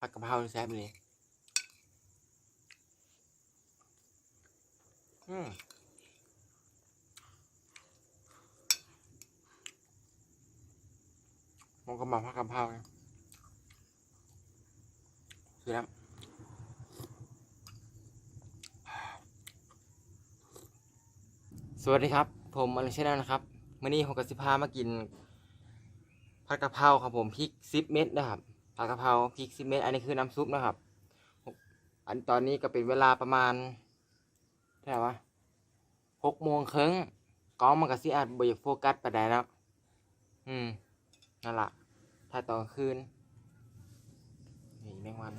ผัดกะเพราแซ่บเลยอืมมันก็มาผัดกะเพราเนี่ยอแล้วสวัสดีครับ ผมอลิเชนนะครับมื่อนี้ผมกับสิพามากินผัดกะเพราครับผมพริกสิบเม็ดนะครับ ผัดกะเพราพริกสิเม็ดอันนี้คือน้ำซุปนะครับ อันตอนนี้ก็เป็นเวลาประมาณเท่าไหร่วะหกโมงครึ่งกล้องมันก็สิอาจบ่อยากโฟกัสปานใดแล้วอืมนั่นละถ่ายตอนคืนนี่แมงวัน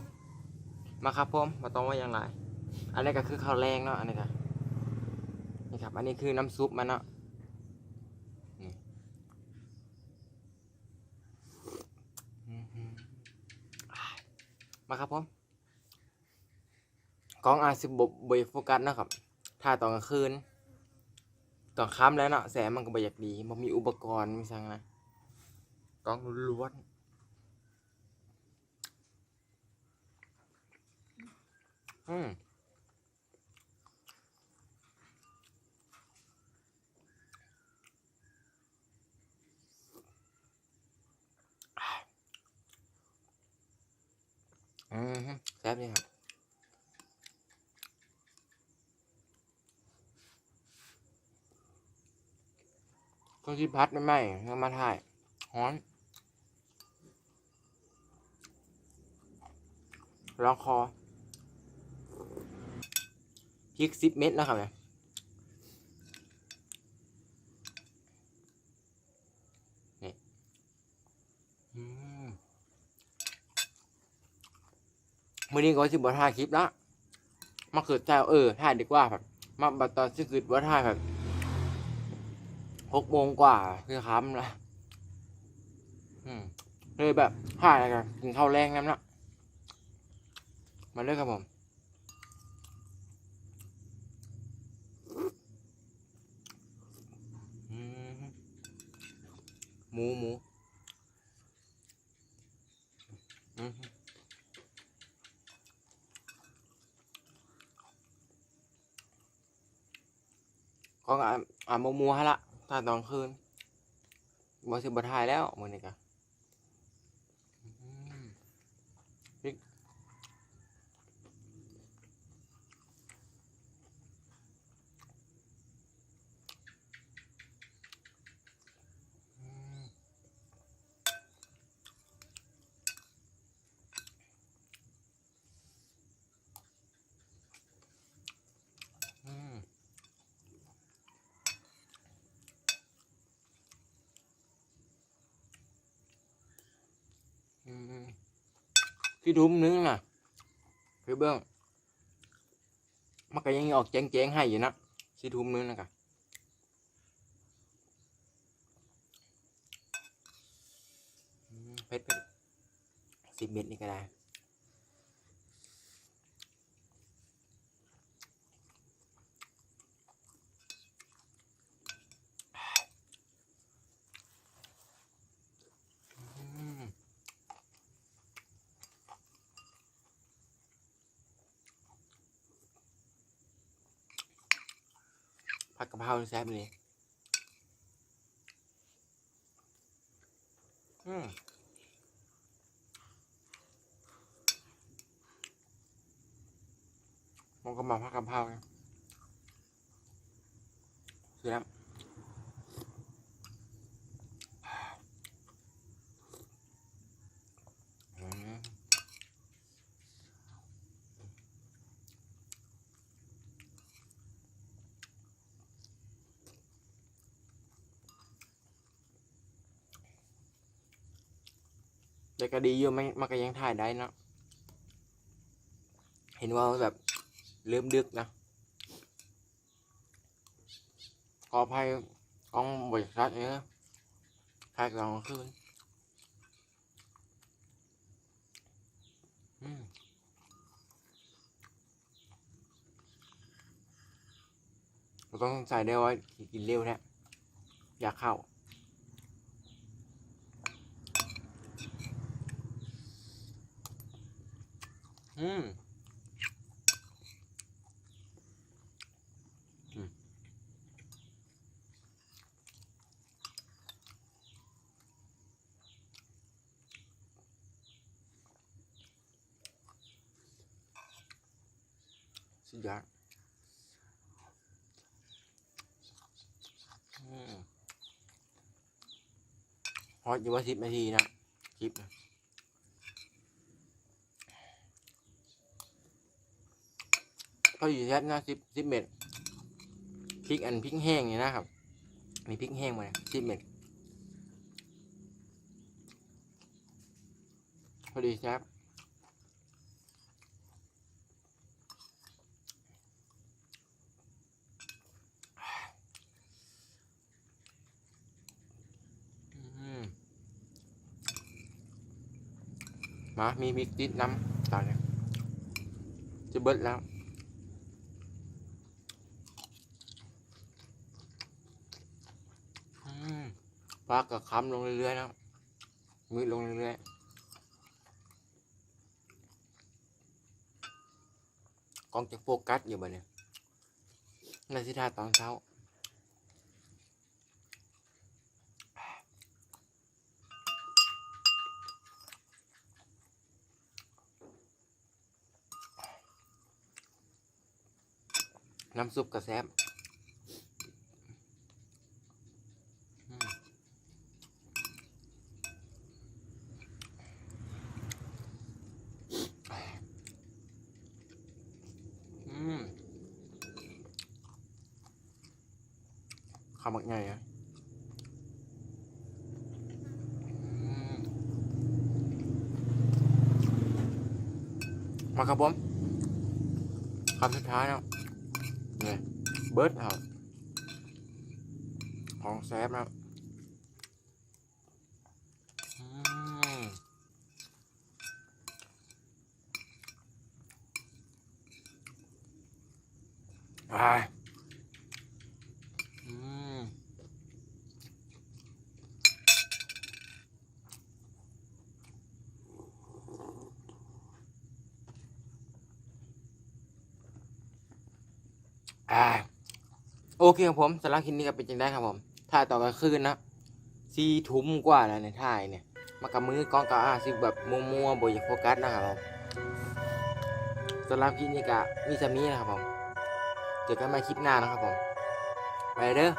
มาครับผมมาต้องว่าอย่างไรอันนี้ก็คือข้าวแรงเนาะอันนี้ก็นี่ครับ อันนี้คือน้ำซุปมันเนาะ อืมฮึ มาครับผมกล้องอาสิบบบยโฟกัสนะครับถ้าตอนกลางคืนตอนค่ำแล้วเนาะแสงมันก็บอยากดีมันมีอุปกรณ์มีสั่งนะกล้องล้วนอืม อืมแซ่บนี่ครับก็ที่พัดไม่ไหมแล้วมาถ่ายฮ้อนร้องคอพริกสิบเม็ดนะครับเนี่ย มือนี้ก็สิบวัถ่าคลิปละมาเกิดใจเออถ่ายดีกว่าแบบมาบัตอนที่เกิดว่าถ่ายแบบหกโมงกว่าคือค้ำละเลยแบบผ่านอะไรกันกินข้าวแรงน้ำละมาเลยครับผมอืมหมูหมู ก็อ่านอ่านโมมัวฮะละถ่าตอนคืนบอสิบถ่ายแล้วมือนี่กะอืมพริกอืมอืม อืม ที่ทุ่มนึงน่ะคือเบื้องมันก็ยังออกแจ้งๆให้อยู่นะสี่ทุ่มนึงนะกะเผ็ดเผ็ดสิบเม็ดนี่ก็ได้ ผัดกะเพราแซ่บเลยอืมมันก็มาผัดกะเพราเนี่ยคือแล้ว แต่ก็ดีอยู่ไม่มันก็ยังถ่ายได้นะเห็นว่าแบบเริ่มดึกนะขออภัยกล้องบริษัทเนี้ยถ่ายกลางคืนอืมเราต้องใส่ได้ว่ากินเร็วแท้อยากเข้า อืมสุดยอดอืมพออยู่ว่าสิบนาทีนะ คลิปนะ ก็อยู่แค่หน้าสิบสิบเม็ดพริกอันพริกแห้งเนี่ยนะครับ มีพริกแห้งมาสิบเม็ดพอดีแซ่บมามีพริกติดน้ำตอนนี้จะเบิดแล้ว ปลากับคำลงเรื่อยๆนะมืดลงเรื่อยๆกล้องจะโฟกัสอยู่บ่เนี่ยในสิทาตอนเช้าน้ำซุปกระแซบ ข้าวหมักใหญ่อะอืมมาครับผมคำสุดท้ายแล้วเนี่ยเบิร์ดครับของแซฟนะครับอืมอ่าอืม อ่าโอเคครับผมสำหรับคลิปนี้ก็เป็นจังได้ครับผมถ่ายต่อกลางคืนนะซีทุ่มกว่าแล้วในถ่ายเนี่ย มากับมือกล้องก็อาซิแบบมัวๆบ่อยโฟกัสนะครับผมสำหรับคลิปนี้ก็มีสามีนะครับผมเจอกันใหม่คลิปหน้านะครับผม ไปเด้อ